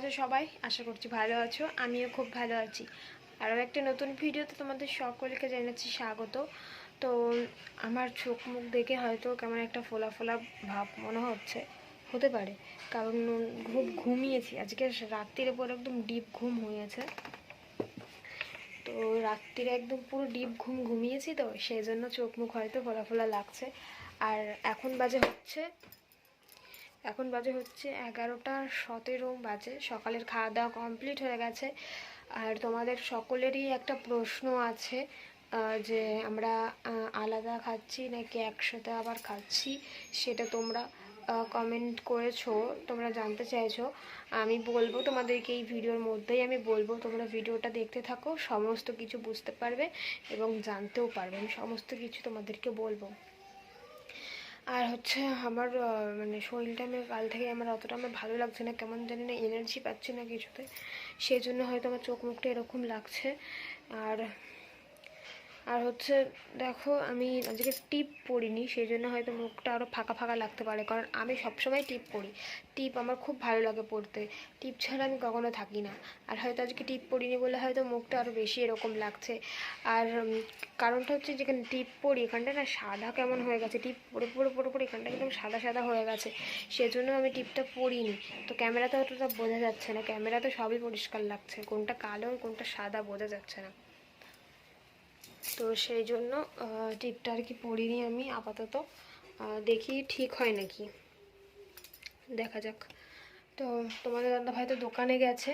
আছো সবাই? আশা করছি ভালো আছো, আমিও খুব ভালো আছি। আরও একটা নতুন ভিডিওতে তোমাদের সকলকে জানাচ্ছি স্বাগত। তো আমার চোখ মুখ দেখে হয়তো কেমন একটা ফোলা ফোলা ভাব মনে হচ্ছে, হতে পারে। কারণ খুব ঘুমিয়েছি। আজকে রাত্রির পর একদম ডিপ ঘুম হয়েছে। তো রাত্রিরে একদম পুরো ডিপ ঘুম ঘুমিয়েছি তো, সেই জন্য চোখ মুখ হয়তো ফোলা ফোলা লাগছে। আর এখন বাজে হচ্ছে এখন বাজে হচ্ছে এগারোটা সতেরো বাজে। সকালের খাওয়া দাওয়া কমপ্লিট হয়ে গেছে। আর তোমাদের সকলেরই একটা প্রশ্ন আছে যে আমরা আলাদা খাচ্ছি নাকি একসাথে আবার খাচ্ছি? সেটা তোমরা কমেন্ট করেছ, তোমরা জানতে চাইছো। আমি বলব তোমাদেরকে এই ভিডিওর মধ্যেই আমি বলব, তোমরা ভিডিওটা দেখতে থাকো, সমস্ত কিছু বুঝতে পারবে এবং জানতেও পারবে। আমি সমস্ত কিছু তোমাদেরকে বলব। আর হচ্ছে আমার মানে শরীরটা আমি কাল থেকে আমার অতটা আমার ভালো লাগছে না, কেমন জানি না এনার্জি পাচ্ছি না কিছুতে। সেই জন্য হয়তো আমার চোখ মুখটা এরকম লাগছে। আর আর হচ্ছে দেখো, আমি আজকে টিপ পরিনি সেই জন্য হয়তো মুখটা আরও ফাঁকা ফাঁকা লাগতে পারে, কারণ আমি সবসময় টিপ পরি টিপ আমার খুব ভালো লাগে পড়তে। টিপ ছাড়া আমি কখনো থাকি না। আর হয়তো আজকে টিপ পরিনি বলে হয়তো মুখটা আরও বেশি এরকম লাগছে। আর কারণটা হচ্ছে যেখানে টিপ পরি এখানটা না সাদা কেমন হয়ে গেছে। টিপ পরে পরে পরে পরে এখানটা একদম সাদা সাদা হয়ে গেছে। সেজন্য আমি টিপটা পরিনি তো ক্যামেরাতে অতটা বোঝা যাচ্ছে না। ক্যামেরা তো সবই পরিষ্কার লাগছে। কোনটা কালো কোনটা সাদা বোঝা যাচ্ছে না। তো সেই জন্য টিপটা আর কি পরিনি আমি, আপাতত। দেখি ঠিক হয় নাকি। দেখা যাক। তো তোমাদের দাদা ভাই তো দোকানে গেছে,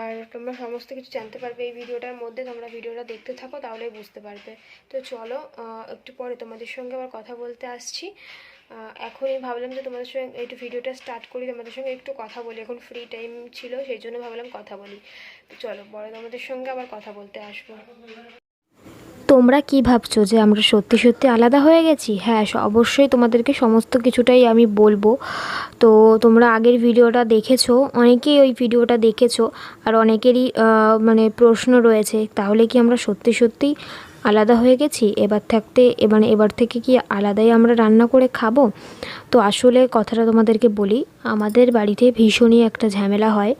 আর তোমরা সমস্ত কিছু জানতে পারবে এই ভিডিওটার মধ্যে। তোমরা ভিডিওটা দেখতে থাকো, তাহলেই বুঝতে পারবে। তো চলো একটু পরে তোমাদের সঙ্গে আবার কথা বলতে আসছি। এখনই ভাবলাম যে তোমাদের সঙ্গে একটু ভিডিওটা স্টার্ট করি, তোমাদের সঙ্গে একটু কথা বলি। এখন ফ্রি টাইম ছিল, সেই জন্য ভাবলাম কথা বলি। তো চলো, পরে তোমাদের সঙ্গে আবার কথা বলতে আসব। তোমরা কি ভাবছ যে আমরা সত্যি সত্যি আলাদা হয়ে গেছি? হ্যাঁ অবশ্যই তোমাদেরকে সমস্ত কিছুটাই আমি বলব। তো তোমরা আগের ভিডিওটা দেখেছ, অনেকেই ওই ভিডিওটা দেখেছ, আর অনেকেরই মানে প্রশ্ন রয়েছে, তাহলে কি আমরা সত্যি সত্যি আলাদা হয়ে গেছি? এবার থাকতে এবার এবার থেকে কি আলাদাই আমরা রান্না করে খাব? তো আসলে কথাটা তোমাদেরকে বলি, আমাদের বাড়িতে ভীষণই একটা ঝামেলা হয়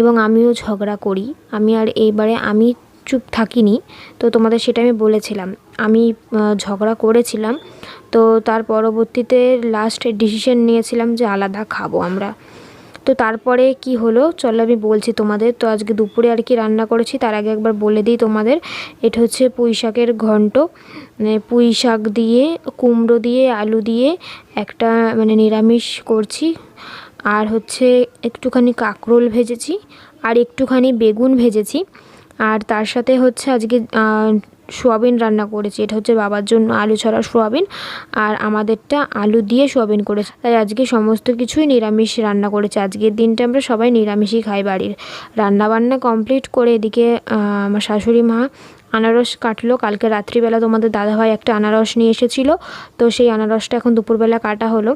এবং আমিও ঝগড়া করি। আমি আর এইবারে আমি চুপ থাকিনি। তো তোমাদের সেটা আমি বলেছিলাম। আমি ঝগড়া করেছিলাম। তো তার পরবর্তীতে লাস্ট ডিসিশন নিয়েছিলাম যে আলাদা খাব আমরা। তো তারপরে কি হলো? চলো আমি বলছি তোমাদের। তো আজকে দুপুরে আর কি রান্না করেছি, তার আগে একবার বলে দিই তোমাদের। এটা হচ্ছে পুঁই শাকের ঘন্ট। মানে পুঁই শাক দিয়ে, কুমড়ো দিয়ে, আলু দিয়ে একটা মানে নিরামিষ করছি। আর হচ্ছে একটুখানি কাঁকরোল ভেজেছি। আর একটুখানি বেগুন ভেজেছি। আর তার সাথে হচ্ছে আজকে সোয়াবিন রান্না করেছি। এটা হচ্ছে বাবার জন্য আলু ছাড়া সোয়াবিন আর আমাদেরটা আলু দিয়ে সোয়াবিন করেছে। তাই আজকে সমস্ত কিছুই নিরামিষ রান্না করেছে। আজকের দিনটা আমরা সবাই নিরামিষই খাই বাড়ির। রান্না বান্না কমপ্লিট করে এদিকে আমার শাশুড়ি মা আনারস কাটলো। কালকে রাত্রিবেলা তোমাদের দাদাভাই একটা আনারস নিয়ে এসেছিল। তো সেই আনারসটা এখন দুপুরবেলা কাটা হলো।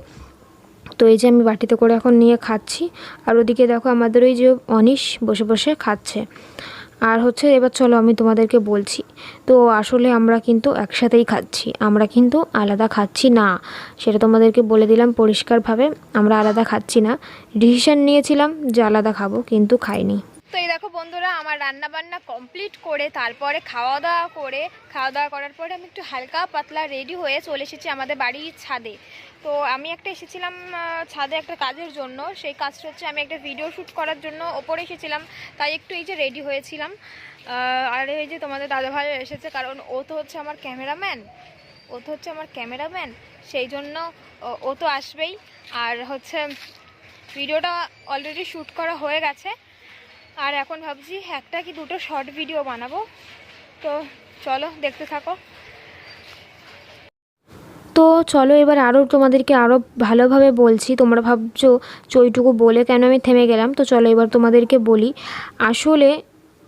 তো এই যে আমি বাটিতে করে এখন নিয়ে খাচ্ছি। আর ওদিকে দেখো আমাদের ওই যে অনিশ বসে বসে খাচ্ছে। আর হচ্ছে এবার চলো আমি তোমাদেরকে বলছি। তো আসলে আমরা কিন্তু একসাথেই খাচ্ছি। আমরা কিন্তু আলাদা খাচ্ছি না। সেটা তোমাদেরকে বলে দিলাম পরিষ্কারভাবে। আমরা আলাদা খাচ্ছি না। ডিসিশন নিয়েছিলাম যে আলাদা খাব, কিন্তু খাইনি। তো এই দেখো বন্ধুরা, আমার রান্না বান্না কমপ্লিট করে তারপরে খাওয়া দাওয়া করে খাওয়া দাওয়া করার পরে আমি একটু হালকা পাতলা রেডি হয়ে চলে এসেছি আমাদের বাড়ির ছাদে। তো আমি একটা এসেছিলাম ছাদে একটা কাজের জন্য। সেই কাজটা হচ্ছে আমি একটা ভিডিও শ্যুট করার জন্য ওপরে এসেছিলাম, তাই একটু এই যে রেডি হয়েছিলাম। আর এই যে তোমাদের দাদাভাই এসেছে, কারণ ও তো হচ্ছে আমার ক্যামেরাম্যান ও তো হচ্ছে আমার ক্যামেরাম্যান সেই জন্য ও- তো আসবেই। আর হচ্ছে ভিডিওটা অলরেডি শ্যুট করা হয়ে গেছে। আর এখন ভাবছি একটা কি দুটো শর্ট ভিডিও বানাবো। তো চলো দেখতে থাকো। তো চলো এবার আরও তোমাদেরকে আরও ভালোভাবে বলছি। তোমরা ভাবছ চইটুকু বলে কেন আমি থেমে গেলাম? তো চলো এবার তোমাদেরকে বলি। আসলে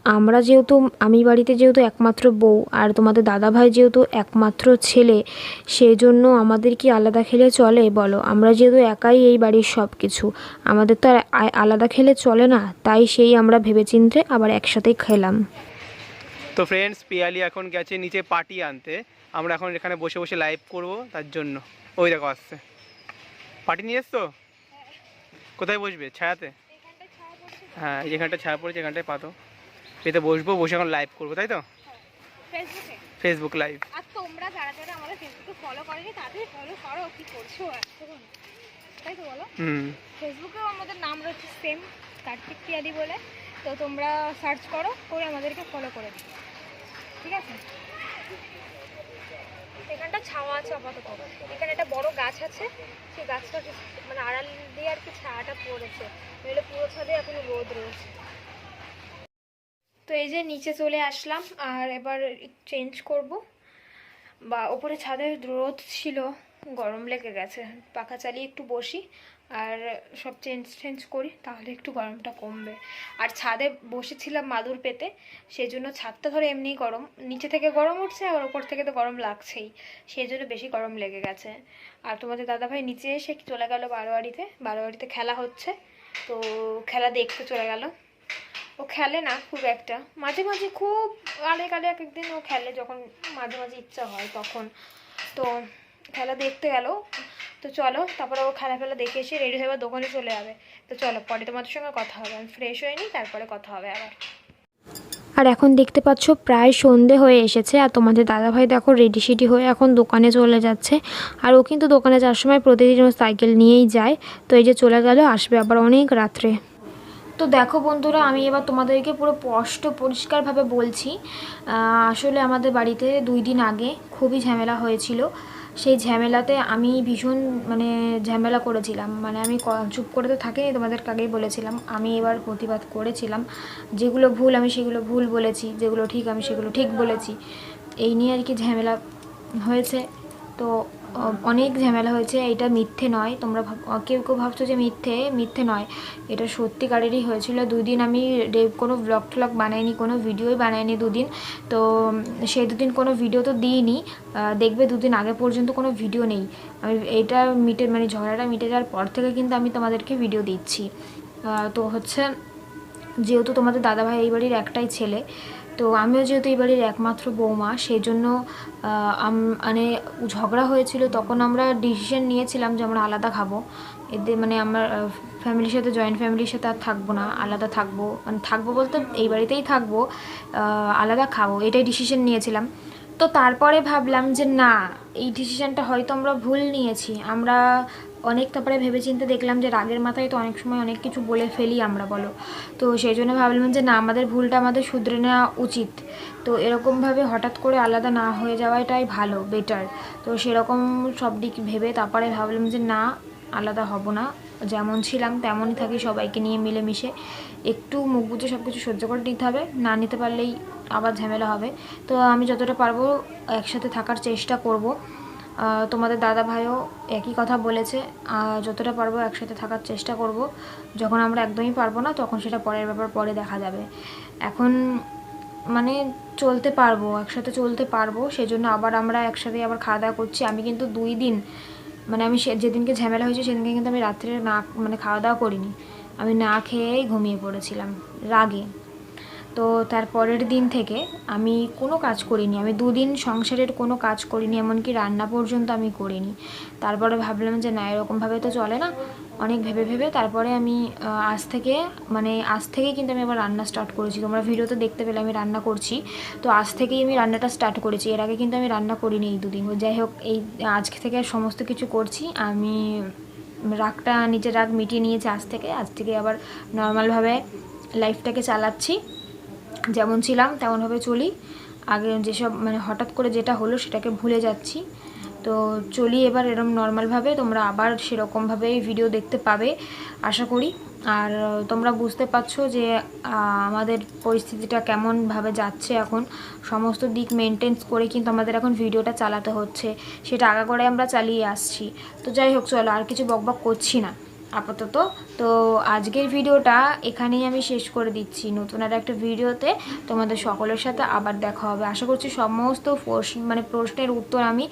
আমরা যেহেতু, আমি বাড়িতে যেহেতু একমাত্র বউ আর তোমাদের দাদাভাই যেহেতু একমাত্র ছেলে সেই জন্য আমাদের কি আলাদা খেলে চলে বলো? আমরা যেহেতু একাই এই বাড়ির সব কিছু আমাদের তো আর আলাদা খেলে চলে না, তাই সেই আমরা ভেবেচিন্তে আবার একসাথেই খেলাম। তো ফ্রেন্ডস পিয়ালি এখন গেছে নিচে পার্টি আনতে। আমরা এখন এখানে বসে বসে লাইভ করব তার জন্য। ওই দেখো আসছে। পার্টি নিয়ে এসছো? কোথায় বসবে? ছায়াতে? হ্যাঁ যেখানটা ছায়া পড়েছে এখানটায় পাতো পেতে বসবো বসে এখন লাইভ করব তাই তো? ফেসবুক লাইভ আর তোমরা যারা যারা আমাদের ফেসবুকে ফলো করেনি তাদের ফলো করো কি করছ এখন তাই তো বলো? হুম। ফেসবুকেও আমাদের নাম রয়েছে সেম কার্তিক পিয়ালি বলে। তো তোমরা সার্চ করো করে আমাদেরকে ফলো করে দিও। ঠিক আছে? এখানটা ছাওয়া আছে আপাতত। এখানে একটা বড় গাছ আছে। সেই গাছটা মানে আড়াল দিয়ে আর কি ছায়াটা পড়েছে। নইলে পুরো ছাদে এখন রোদ রয়েছে। তো এই যে নিচে চলে আসলাম, আর এবার চেঞ্জ করব। বা ওপরে ছাদে রোদ ছিল, গরম লেগে গেছে। পাখা চালিয়ে একটু বসি। আর সব চেঞ্জ চেঞ্জ করি, তাহলে একটু গরমটা কমবে। আর ছাদে বসেছিলাম মাদুর পেতে সেই জন্য ছাদটা ধরে এমনিই গরম। নিচে থেকে গরম উঠছে, আর ওপর থেকে তো গরম লাগছেই। সেই জন্য বেশি গরম লেগে গেছে। আর তোমাদের দাদাভাই নিচে এসে চলে গেল বারোয়ারিতে। বারোয়ারিতে খেলা হচ্ছে, তো খেলা দেখতে চলে গেল। ও খেলে না খুব একটা। মাঝে মাঝে খুব আলে কালে এক একদিন ও খেলে, যখন মাঝে মাঝে ইচ্ছা হয় তখন। তো খেলা দেখতে গেল। তো চলো, তারপরে ও খেলা ফেলা দেখে এসে রেডি হয়ে দোকানে চলে যাবে। তো চলো, পরে তোমাদের সঙ্গে কথা হবে। আমি ফ্রেশ হয়ে নিই, তারপরে কথা হবে আবার। আর এখন দেখতে পাচ্ছ, প্রায় সন্ধে হয়ে এসেছে আর তোমাদের দাদাভাই দেখো রেডি সেডি হয়ে এখন দোকানে চলে যাচ্ছে। আর ও কিন্তু দোকানে যাওয়ার সময় প্রতিদিন সাইকেল নিয়েই যায়। তো এই যে চলে গেল, আসবে আবার অনেক রাত্রে। তো দেখো বন্ধুরা, আমি এবার তোমাদেরকে পুরো স্পষ্ট পরিষ্কারভাবে বলছি আসলে আমাদের বাড়িতে দুই দিন আগে খুবই ঝামেলা হয়েছিল। সেই ঝামেলাতে আমি ভীষণ মানে ঝামেলা করেছিলাম। মানে আমি চুপ করে তো থাকিনি তোমাদের আগেই বলেছিলাম। আমি এবার প্রতিবাদ করেছিলাম। যেগুলো ভুল আমি সেগুলো ভুল বলেছি, যেগুলো ঠিক আমি সেগুলো ঠিক বলেছি। এই নিয়ে আর কি ঝামেলা হয়েছে। তো অনেক ঝামেলা হয়েছে এটা মিথ্যে নয়। তোমরা কেউ কেউ ভাবছ যে মিথ্যে মিথ্যে নয়। এটা সত্যিকারেরই হয়েছিল। দুদিন আমি কোনো ব্লগ ট্লগ বানাইনি, কোনো ভিডিওই বানাইনি দুদিন। তো সেই দুদিন কোনো ভিডিও তো দিইনি। দেখবে দুদিন আগে পর্যন্ত কোনো ভিডিও নেই। আমি এটা মিটে মানে ঝগড়াটা মিটে যাওয়ার পর থেকে কিন্তু আমি তোমাদেরকে ভিডিও দিচ্ছি। তো হচ্ছে, যেহেতু তোমাদের দাদাভাই এই বাড়ির একটাই ছেলে তো আমিও যেহেতু এই বাড়ির একমাত্র বৌমা সেই জন্য মানে ঝগড়া হয়েছিল, তখন আমরা ডিসিশন নিয়েছিলাম যে আমরা আলাদা খাব। এতে মানে আমার ফ্যামিলির সাথে জয়েন্ট ফ্যামিলির সাথে আর থাকব না, আলাদা থাকব। মানে থাকব বলতে এই বাড়িতেই থাকব আলাদা খাব, এটাই ডিসিশন নিয়েছিলাম। তো তারপরে ভাবলাম যে না, এই ডিসিশনটা হয়তো আমরা ভুল নিয়েছি। আমরা অনেক তারপরে ভেবেচিন্তে দেখলাম যে রাগের মাথায় তো অনেক সময় অনেক কিছু বলে ফেলি আমরা, বলো। তো সেই জন্য ভাবলাম যে না, আমাদের ভুলটা আমাদের শুধরে নেওয়া উচিত। তো এরকমভাবে হঠাৎ করে আলাদা না হয়ে যাওয়াটাই ভালো বেটার তো সেরকম সব দিক ভেবে তারপরে ভাবলাম যে না, আলাদা হব না। যেমন ছিলাম, তেমনই থাকি, সবাইকে নিয়ে মিলেমিশে। একটু মুখ বুঝে সব কিছু সহ্য করে নিতে হবে, না নিতে পারলেই আবার ঝামেলা হবে। তো আমি যতটা পারব একসাথে থাকার চেষ্টা করব। তোমাদের দাদা ভাইও একই কথা বলেছে। যতটা পারব একসাথে থাকার চেষ্টা করব। যখন আমরা একদমই পারব না, তখন সেটা পরের ব্যাপার, পরে দেখা যাবে। এখন মানে চলতে পারব, একসাথে চলতে পারব, সেজন্য আবার আমরা একসাথে আবার খাওয়া দাওয়া করছি। আমি কিন্তু দুই দিন মানে আমি যেদিনকে ঝামেলা হয়েছে, সেদিনকে কিন্তু আমি রাত্রে না মানে খাওয়া দাওয়া করিনি। আমি না খেয়েই ঘুমিয়ে পড়েছিলাম, রাগে। তো তার পরের দিন থেকে আমি কোনো কাজ করিনি। আমি দুদিন সংসারের কোনো কাজ করিনি, এমনকি রান্না পর্যন্ত আমি করিনি। তারপরে ভাবলাম যে, না, এরকমভাবে তো চলে না। অনেক ভেবে ভেবে তারপরে আমি আজ থেকে মানে আজ থেকেই কিন্তু আমি আবার রান্না স্টার্ট করেছি। তোমরা ভিডিওতে দেখতে পেলে, আমি রান্না করছি। তো আজ থেকেই আমি রান্নাটা স্টার্ট করেছি। এর আগে কিন্তু আমি রান্না করিনি এই দুদিন। যাই হোক, এই আজকে থেকে সমস্ত কিছু করছি। আমি রাগটা, নিজের রাগ মিটিয়ে নিয়েছি আজ থেকে। আজ থেকে আবার নর্মালভাবে লাইফটাকে চালাচ্ছি। যেমন ছিলাম তেমনভাবে চলি। আগে যেসব মানে হঠাৎ করে যেটা হলো সেটাকে ভুলে যাচ্ছি। তো চলি এবার এরম নর্মালভাবে তোমরা আবার সেরকমভাবেই ভিডিও দেখতে পাবে, আশা করি। আর তোমরা বুঝতে পারছ যে আমাদের পরিস্থিতিটা কেমনভাবে যাচ্ছে এখন। সমস্ত দিক মেনটেন্স করে কিন্তু আমাদের এখন ভিডিওটা চালাতে হচ্ছে। সেটা আগাগোড়ায় আমরা চালিয়ে আসছি। তো যাই হোক, চলো আর কিছু বকবক করছি না। আপাতত। তো আজকের ভিডিওটা এখানেই আমি শেষ করে দিচ্ছি। নতুন আর একটা ভিডিওতে তোমাদের সকলের সাথে আবার দেখা হবে। আশা করছি সমস্ত মানে প্রশ্নের উত্তর আমি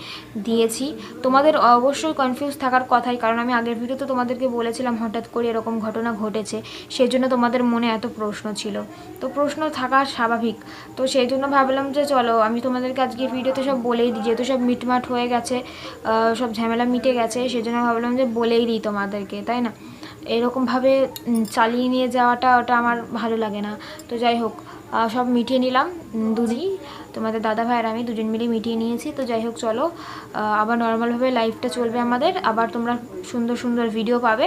দিয়েছি। তোমাদের অবশ্যই কনফিউজ থাকার কথাই, কারণ আমি আগের ভিডিওতে তোমাদেরকে বলেছিলাম হঠাৎ করে এরকম ঘটনা ঘটেছে সেই জন্য তোমাদের মনে এত প্রশ্ন ছিল। তো প্রশ্ন থাকা স্বাভাবিক। তো সেই জন্য ভাবলাম যে চলো, আমি তোমাদেরকে আজকে ভিডিওতে সব বলেই দিই। যেহেতু সব মিটমাট হয়ে গেছে সব ঝামেলা মিটে গেছে সেই জন্য ভাবলাম যে বলেই দিই তোমাদেরকে, তাই না? এরকমভাবে চালিয়ে নিয়ে যাওয়াটা ওটা আমার ভালো লাগে না। তো যাই হোক সব মিটিয়ে নিলাম দুদিনই তোমাদের দাদা ভাই আর আমি দুজন মিলে মিটিয়ে নিয়েছি। তো যাই হোক, চলো আবার নর্মালভাবে লাইফটা চলবে আমাদের, আবার তোমরা সুন্দর সুন্দর ভিডিও পাবে।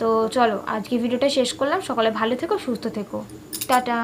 তো চলো, আজকে ভিডিওটা শেষ করলাম, সকালে ভালো থেকো, সুস্থ থেকো। টাটা।